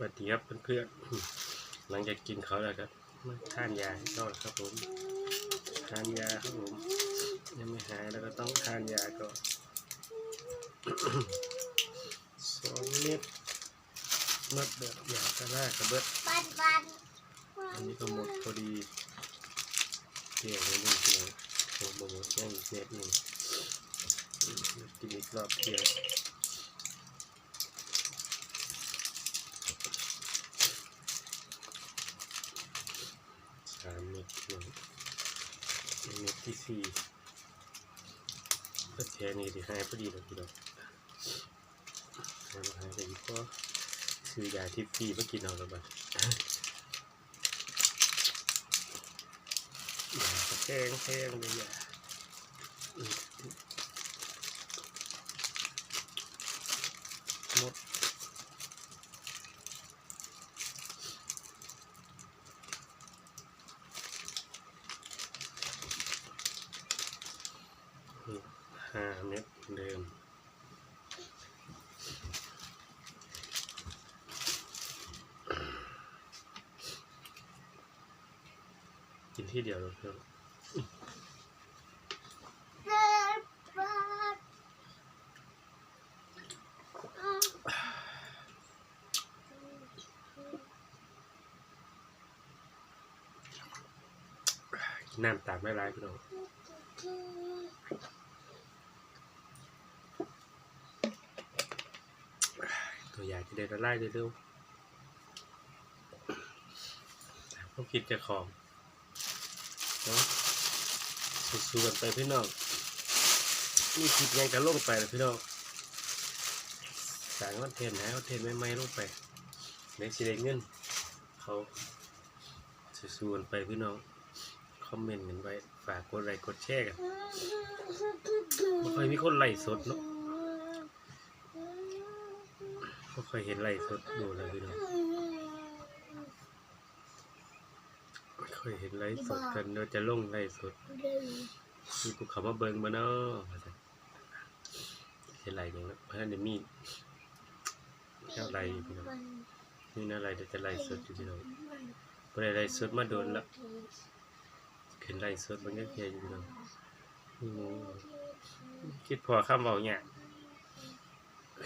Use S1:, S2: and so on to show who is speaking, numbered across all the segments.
S1: สวัสดีครับเพื่อนๆหลังจากกินเขาแล้วครับมาทานยาให้ก่อนครับผมทานยาครับผมยังไม่หายแล้วก็ต้องทานยาก่อนสองเม็ดม็ดแบบยากระลากระเบิดอันนี้ก็หมดพอดีเกี่ยวเลยนี่คือหมดหมดหมดยังอีกเม็ดหนึ่งกินอีกรอบเดียวามเม็ดหนึ่งเม็ดที่สี่ก็แทนนี่ที่หายพอดีเลยพี่น้องหายมาหายไปอีกก็ซื้อยาทิพย์ฟรีมากินเอาแล้วบัดยาแพงแพงเลยยาหมด ห้าเม็ดเดิมกินที่เดียวเลยเพื่อนกินน้ำตามไม่ร้ายพี่น้อง ตัวใหญ่ที่เดินไล่เร็วๆต้องคิดจะของเนาะสู้ๆกันไปพี่น้องนี่คิดยังจะลงไปเลยพี่น้องสั่งวันเทนนะวันเทนไม่ไม่ๆลงไปเม็กซิเดเงินเขาสู้ๆกันไปพี่น้องคอมเมนต์กันไว้ฝากกดไลค์กดแชร์กันไม่ค่อยมีคนไลค์สดเนาะ ไม่ค่อยเห็นไลค์สดดูเลยพี่น้องไม่ค่อยเห็นไลค์สดกันเราจะลงไลค์สดมีกูเขามาเบิ่งมาเนาะเห็นไรอย่างนั้นเพราะฉะนั้นเดี๋ยวมีแค่ไลค์อยู่พี่น้องนี่น่าไลค์เดี๋ยวจะไลค์สดอยู่พี่น้องบ่ได้ไลค์สดมาโดนละขึ้นไล่สดมันก็เพียอยู่เนาะอืมคิดพอคำบอกเนี่ย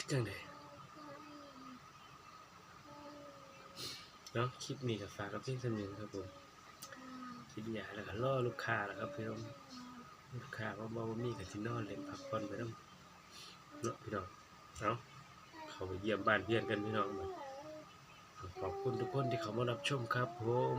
S1: เจังได เนาะคลิปนี้กับฝากกับเพี่สมิงครับผมคิดยาแล้วก็ล่อลูกค้าแล้วครับพี่น้องลูกค้าว่าบ่มีกับที่นอนเล่นพักผ่อนไปน้ำเนาะพี่น้องเนาะเขาไปเยี่ยมบ้านเพื่อนกันพี่น้องขอบคุณทุกคนที่เขามารับชมครับผม